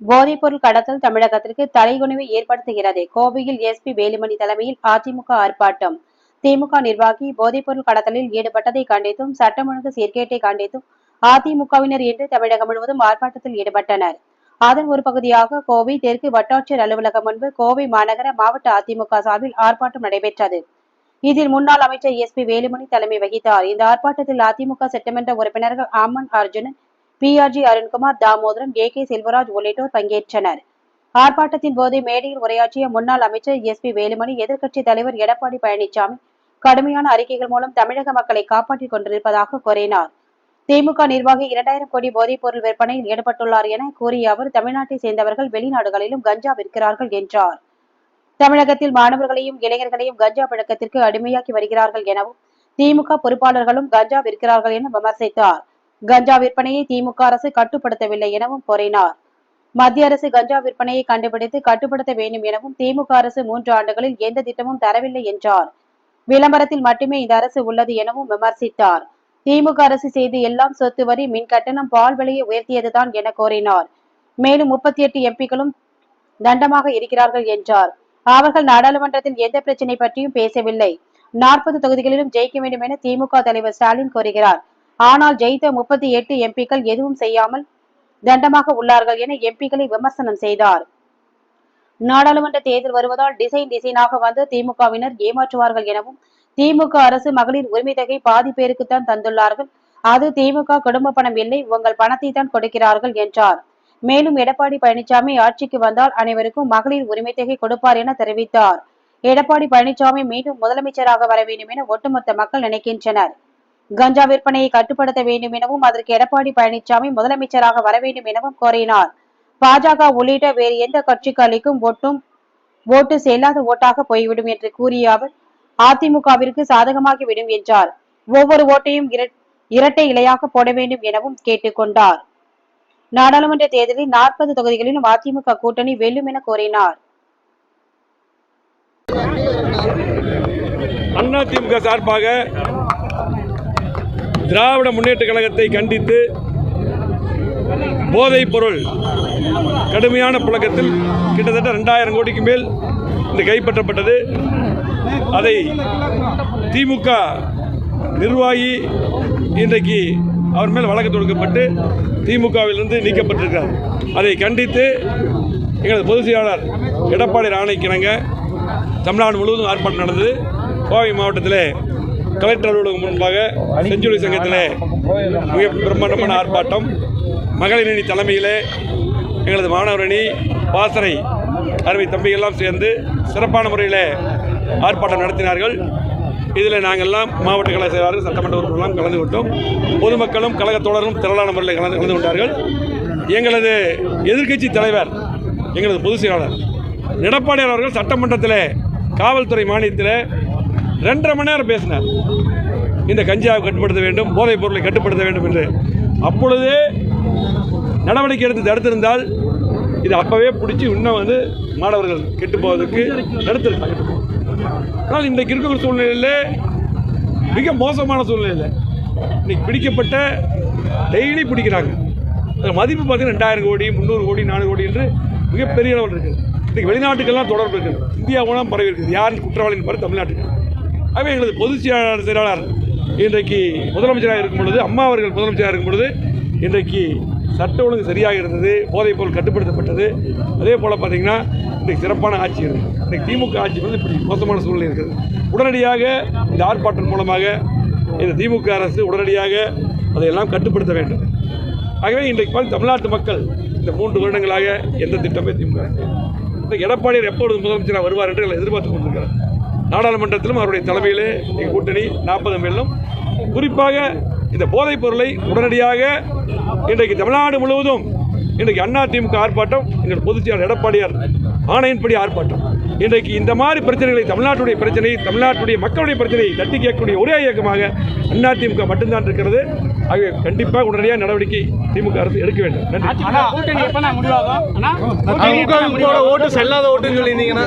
போதைப்பொருள் கடத்தல் தமிழகத்திற்கு தலைகுனிவை ஏற்படுத்துகிறது. கோவையில் எஸ்பி வேலுமணி தலைமையில் அதிமுக ஆர்ப்பாட்டம். திமுக நிர்வாகி போதைப்பொருள் கடத்தலில் ஈடுபட்டதை கண்டித்தும் சட்டம் ஒழுங்கு சீர்கேட்டை கண்டித்தும் அதிமுகவினர் இன்று தமிழகம் முழுவதும் ஆர்ப்பாட்டத்தில் ஈடுபட்டனர். அதன் ஒரு பகுதியாக கோவை தெற்கு வட்டாட்சியர் அலுவலகம் முன்பு கோவை மாநகர மாவட்ட அதிமுக சார்பில் ஆர்ப்பாட்டம் நடைபெற்றது. இதில் முன்னாள் அமைச்சர் எஸ் பி வேலுமணி தலைமை வகித்தார். இந்த ஆர்ப்பாட்டத்தில் அதிமுக சட்டமன்ற உறுப்பினர்கள் Amman Arjunan PRG Arunkumar Damodaran A K Selvaraj உள்ளிட்டோர் பங்கேற்றனர். ஆர்ப்பாட்டத்தின் போது மேடையில் உரையாற்றிய முன்னாள் அமைச்சர் எஸ் பி வேலுமணி எதிர்க்கட்சித் தலைவர் எடப்பாடி பழனிசாமி கடுமையான அறிக்கைகள் மூலம் தமிழக மக்களை காப்பாற்றிக் கொண்டிருப்பதாக கூறினார். திமுக நிர்வாகி இரண்டாயிரம் கோடி போதைப் பொருள் விற்பனையில் ஈடுபட்டுள்ளார் என கூறிய அவர் தமிழ்நாட்டை சேர்ந்தவர்கள் வெளிநாடுகளிலும் கஞ்சா விற்கிறார்கள் என்றார். தமிழகத்தில் மாணவர்களையும் இளைஞர்களையும் கஞ்சா பழக்கத்திற்கு அடிமையாக்கி வருகிறார்கள் எனவும் திமுக பொறுப்பாளர்களும் கஞ்சா விற்கிறார்கள் என விமர்சித்தார். கஞ்சா விற்பனையை திமுக அரசு கட்டுப்படுத்தவில்லை எனவும் கூறினார். மத்திய அரசு கஞ்சா விற்பனையை கண்டுபிடித்து கட்டுப்படுத்த வேண்டும் எனவும் திமுக அரசு மூன்று ஆண்டுகளில் எந்த திட்டமும் தரவில்லை என்றார். விளம்பரத்தில் மட்டுமே இந்த அரசு உள்ளது எனவும் விமர்சித்தார். திமுக அரசு செய்து எல்லாம் சொத்து வரி மின் கட்டணம் பால் விலையை உயர்த்தியதுதான் என கூறினார். மேலும் முப்பத்தி எட்டு எம்பிக்களும் தண்டமாக இருக்கிறார்கள் என்றார். அவர்கள் நாடாளுமன்றத்தில் எந்த பிரச்சனை பற்றியும் பேசவில்லை. நாற்பது தொகுதிகளிலும் ஜெயிக்க வேண்டும் என திமுக தலைவர் ஸ்டாலின் கூறுகிறார். ஆனால் ஜெயித்த முப்பத்தி எட்டு எம்பிக்கள் எதுவும் செய்யாமல் தண்டமாக உள்ளார்கள் என எம்பிக்களை விமர்சனம் செய்தார். நாடாளுமன்ற தேர்தல் வருவதால் டிசைன் டிசைனாக வந்து திமுகவினர் ஏமாற்றுவார்கள் எனவும் திமுக அரசு மகளிர் உரிமை தொகை பாதி பேருக்குத்தான் தந்துள்ளார்கள். அது திமுக குடும்ப பணம் இல்லை உங்கள் பணத்தை தான் கொடுக்கிறார்கள் என்றார். மேலும் எடப்பாடி பழனிசாமி ஆட்சிக்கு வந்தால் அனைவருக்கும் மகளிர் உரிமை தொகை கொடுப்பார் என தெரிவித்தார். எடப்பாடி பழனிசாமி மீண்டும் முதலமைச்சராக வர வேண்டும் என ஒட்டுமொத்த மக்கள் நினைக்கின்றனர். கஞ்சா விற்பனையை கட்டுப்படுத்த வேண்டும் எனவும் அதற்கு எடப்பாடி பழனிசாமி முதலமைச்சராக வர வேண்டும் எனவும் கோரினார். பாஜக உள்ளிட்ட வேறு எந்த கட்சிக்கு அளிக்கும் ஓட்டும் ஓட்டு செல்லாத ஓட்டாக போய்விடும் என்று கூறிய அவர் அதிமுகவிற்கு சாதகமாகிவிடும் என்றார். ஒவ்வொரு ஓட்டையும் இரட்டை இலையாக போட வேண்டும் எனவும் கேட்டுக்கொண்டார் நாடாளுமன்ற தேர்தலில் நாற்பது தொகுதிகளிலும் அதிமுக கூட்டணி வெல்லும் என கோரினார். அதிமுக சார்பாக திராவிட முன்னேற்ற கழகத்தை கண்டித்து போதைப் பொருள் கடுமையான புழக்கத்தில் கிட்டத்தட்ட ரெண்டாயிரம் கோடிக்கு மேல் இந்த கைப்பற்றப்பட்டது. அதை திமுக நிர்வாகி இன்றைக்கு அவர் மேல் வழக்கு தொடுக்கப்பட்டு திமுகவிலிருந்து நீக்கப்பட்டிருக்கிறார். அதை கண்டித்து எங்களது பொதுச் செயலாளர் எடப்பாடி ராணைக்கிணங்க தமிழ்நாடு முழுவதும் ஆர்ப்பாட்டம் நடந்தது. கோவை மாவட்டத்தில் கலெக்டர் அலுவலகம் முன்பாக செஞ்சுரி சங்கத்திலே மிக பிரம்மாண்டமான ஆர்ப்பாட்டம். மகளிர் அணி தலைமையிலே எங்களது மாணவர் அணி பாசறை அருமை தம்பிகள்லாம் சேர்ந்து சிறப்பான முறையில் ஆர்ப்பாட்டம் நடத்தினார்கள். இதில் நாங்கள்லாம் மாவட்ட கழக செயலாளர் சட்டமன்ற உறுப்பினர்களும் கலந்து கொண்டோம். பொதுமக்களும் கழகத் தோழரும் திரளான முறையில் கலந்து கலந்து கொண்டார்கள். எங்களது எதிர்க்கட்சி தலைவர் எங்களது பொதுச் செயலாளர் எடப்பாடியார் அவர்கள் சட்டமன்றத்தில் காவல்துறை மானியத்தில் ரெண்டரை மணி நேரம் பேசினார். இந்த கஞ்சாவை கட்டுப்படுத்த வேண்டும் போதைப் பொருளை கட்டுப்படுத்த வேண்டும் என்று. அப்பொழுதே நடவடிக்கை எடுத்து தடுத்திருந்தால் இது அப்போவே பிடிச்சி இன்னும் வந்து மாணவர்கள் கெட்டு போவதற்கு தடுத்திருக்காங்க ஆனால் இன்றைக்கு இருக்கிற சூழ்நிலையில் மிக மோசமான சூழ்நிலையில் இன்னைக்கு பிடிக்கப்பட்ட டெய்லி பிடிக்கிறாங்க. அதில் மதிப்பு பார்த்தீங்கன்னா ரெண்டாயிரம் கோடி முந்நூறு கோடி நானூறு கோடி என்று மிகப்பெரிய அளவில் இருக்குது. இன்றைக்கு வெளிநாட்டுக்கெல்லாம் தொடர்பு இருக்குது. இந்தியாவெல்லாம் பரவி இருக்குது. யார் குற்றவாளின்னு பாரு தமிழ்நாட்டுக்கு. ஆகவே எங்களது பொதுச் செயலாளர் செயலாளர் இன்றைக்கு முதலமைச்சராக இருக்கும் பொழுது அம்மா அவர்கள் முதலமைச்சராக இருக்கும் பொழுது இன்றைக்கு சட்ட ஒழுங்கு சரியாக இருந்தது போதைப் பொருள் கட்டுப்படுத்தப்பட்டது. அதே போல் பார்த்தீங்கன்னா இன்றைக்கு சிறப்பான ஆட்சி இருக்குது இன்றைக்கு திமுக ஆட்சி வந்து இப்படி மோசமான சூழ்நிலை இருக்குது. உடனடியாக இந்த ஆர்ப்பாட்டம் மூலமாக இந்த திமுக அரசு உடனடியாக அதையெல்லாம் கட்டுப்படுத்த வேண்டும். ஆகவே இன்றைக்கு பார்த்து தமிழ்நாட்டு மக்கள் இந்த மூன்று வருடங்களாக எந்த திட்டமே திமுக இந்த எடப்பாடியார் எப்பொழுது முதலமைச்சராக வருவார் என்று எதிர்பார்த்து கொண்டிருக்கிறார். நாடாளுமன்றத்திலும் அவருடைய தலைமையிலே எங்கள் கூட்டணி நாற்பது வெல்லும் குறிப்பாக இந்த போதைப் பொருளை உடனடியாக இன்றைக்கு தமிழ்நாடு முழுவதும் இன்றைக்கு அண்ணா திமுக ஆர்ப்பாட்டம் எங்கள் பொதுச் செயலாளர் எடப்பாடியார் ஆணையின்படி ஆர்ப்பாட்டம். இன்றைக்கு இந்த மாதிரி பிரச்சனைகளை தமிழ்நாட்டுடைய பிரச்சனை தமிழ்நாட்டுடைய மக்களுடைய பிரச்சனையை தட்டி கேட்கக்கூடிய ஒரே இயக்கமாக அண்ணா திமுக மட்டும்தான் இருக்கிறது. ஆகவே கண்டிப்பாக உடனடியாக நடவடிக்கை திமுக அரசு எடுக்க வேண்டும். நன்றி? ஓட்டு செல்லாத ஓட்டுன்னு சொல்லியிருந்தீங்கன்னா